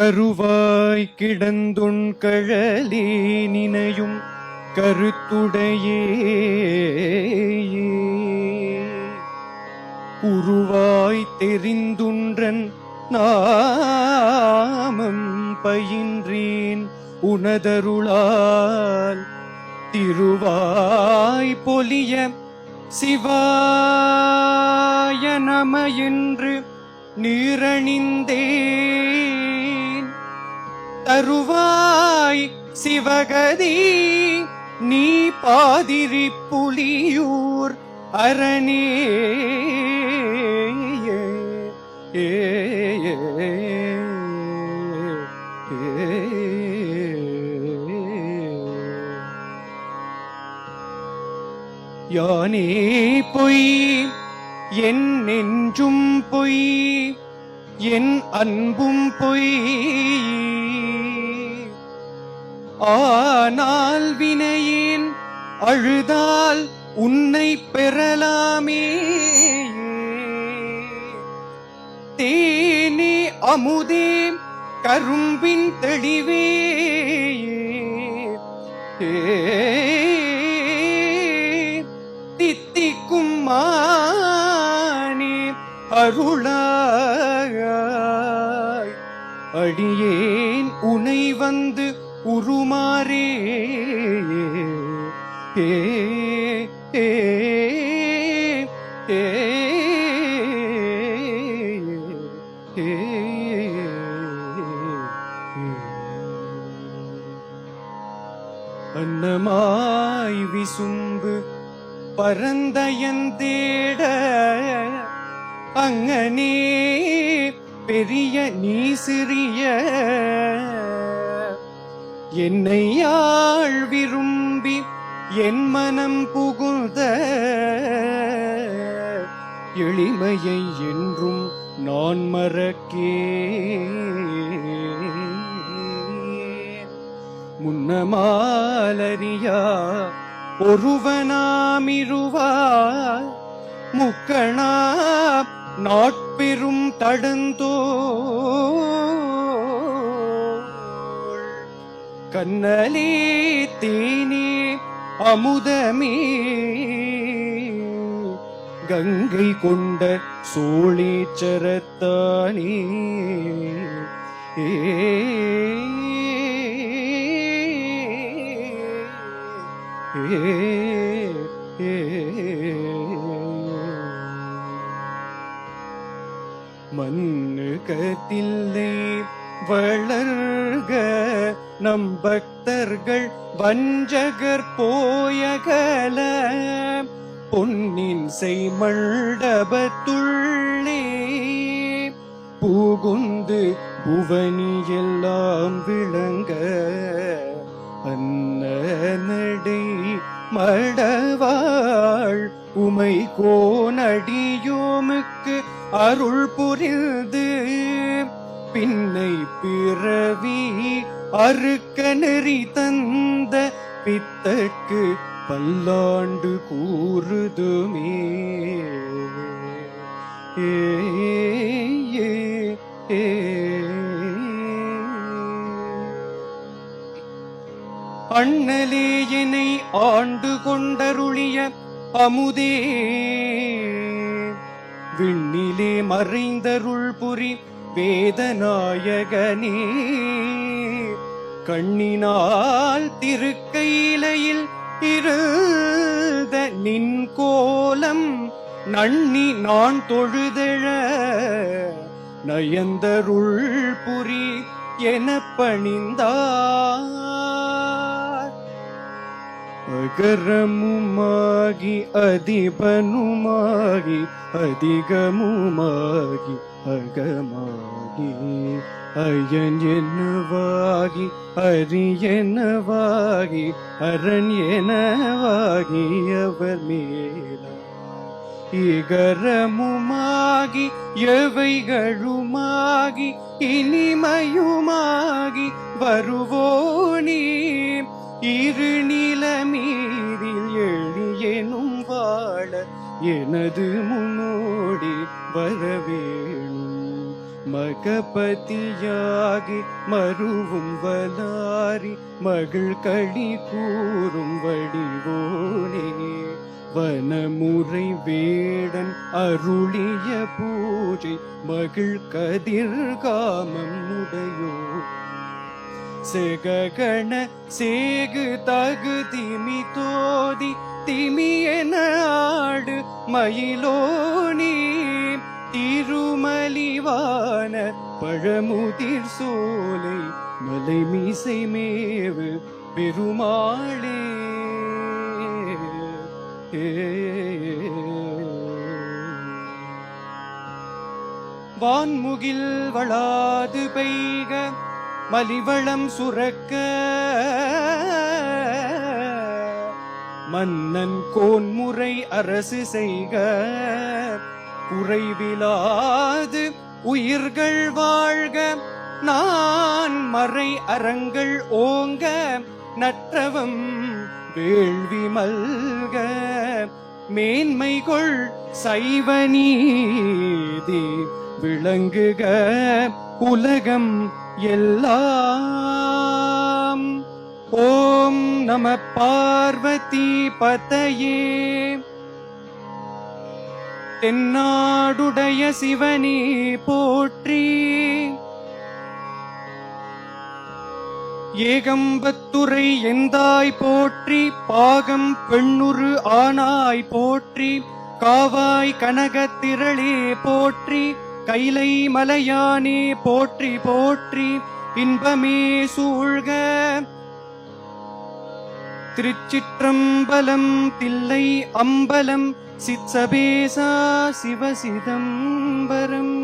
கருவாய் கிடந்துண் கழலே நினையும் கருத்துடையே. உருவாய் தெரிந்துன்றன் நாமம் பயின்றேன் உனதருளால். திருவாய் பொலிய சிவாய நம என்று நீரணிந்தேன் தருவாய் சிவகதி நீ பாதிரி புலியூர் அரணே. யானே பொய் என் நெஞ்சும் பொய் என் அன்பும் பொய். ஆனால் வினையேன் அழுதால் உன்னை பெறலாமே. தேனே அமுதே கரும்பின் தெளிவே. தித்திக்கும் மானே அருளாய். அடியேன் உனை வந்து உருமாறே. ஏ ஏ ஏ அன்னமாய் விசும்பு பரந்தயந்தேட அங்கனே பெரிய நீ சிறிய. என்னை யாழ் விரும்பி என் மனம் புகுந்த எளிமையை என்றும் நான் மறக்கே முன்னமாலரியா ஒருவனாமிருவா முக்கணா நாட்பெரும் தடந்தோ கண்ணலி தீனி அமுதமே. கங்கை கொண்ட சோழீச்சரத்தானே ஏ. மண்ணு கத்தில்லை வளர் நம் பக்தர்கள் வஞ்சகர் போயகல. பொன்னின் செய்மண்டபத்துள்ளே பூகுந்து புவனி எல்லாம் விளங்க. அன்ன நடை மடவாள் உமை கோனடியோமுக்கு அருள் புரிந்து. பின்னை பிறவி அறுக்க நெறி தந்த பித்தக்கு பல்லாண்டு கூறுதுமே ஏ ஏ, ஏ. அண்ணலே என்னை ஆண்டு கொண்டருளிய அமுதே விண்ணிலே மறைந்தருள் புரி வேதநாயகனே கண்ணினால் திருக்கையிலையில் இருந்த நின் கோலம் நன்னி நான் தொழுதழ நயந்தருள் புரி என பணிந்தார். அகரமுமாகி அதிபனுமாகி அதிகமுமாகி அகமாகி அயன் என்னவாகி அரியனவாகி அரண் எனவாகி அவர் மேலா இகரமுமாகி எவைகளுமாகி இனிமையுமாகி வருவோனே எனது முன்னோடி வரவேணும். மகபதியாகி மருவும் வலாரி மகள் களி கூறும் வடிவோனே. வனமுறை வேடன் அருளிய பூஜை மகள் கதிர்காமம் உடையோ சிககண சேகு தகு திமி தோதி திமியன ஆடு மயிலோனி திருமலிவான பழமுதிர் சோலை மலை மீசை மேவு பெருமாளே. வான்முகில் வளாது பெய்க மலிவளம் சுரக்க. மன்னன் கோன்முறை அரசு செய்க. குறைவிலாது உயிர்கள் வாழ்க. நான் மறை அறங்கள் ஓங்க. நற்றவம் வேள்வி மல்க. மேன்மைகொள் சைவ நீதி விளங்குக. உலகம் எல்லாம். ஓம் நம பார்வதி பதையே. தென்னாடுடைய சிவனே போற்றி. ஏகம்பத்துரை எந்தாய் போற்றி பாகம் பெண்ணுரு ஆனாய் போற்றி காவாய் கனகத்திரளே போற்றி கைலை மலையானே போற்றி போற்றி இன்பமே சூழ்க. திருச்சிற்றம்பலம் தில்லை அம்பலம் சித்சபேசா சிவசிதம்பரம்.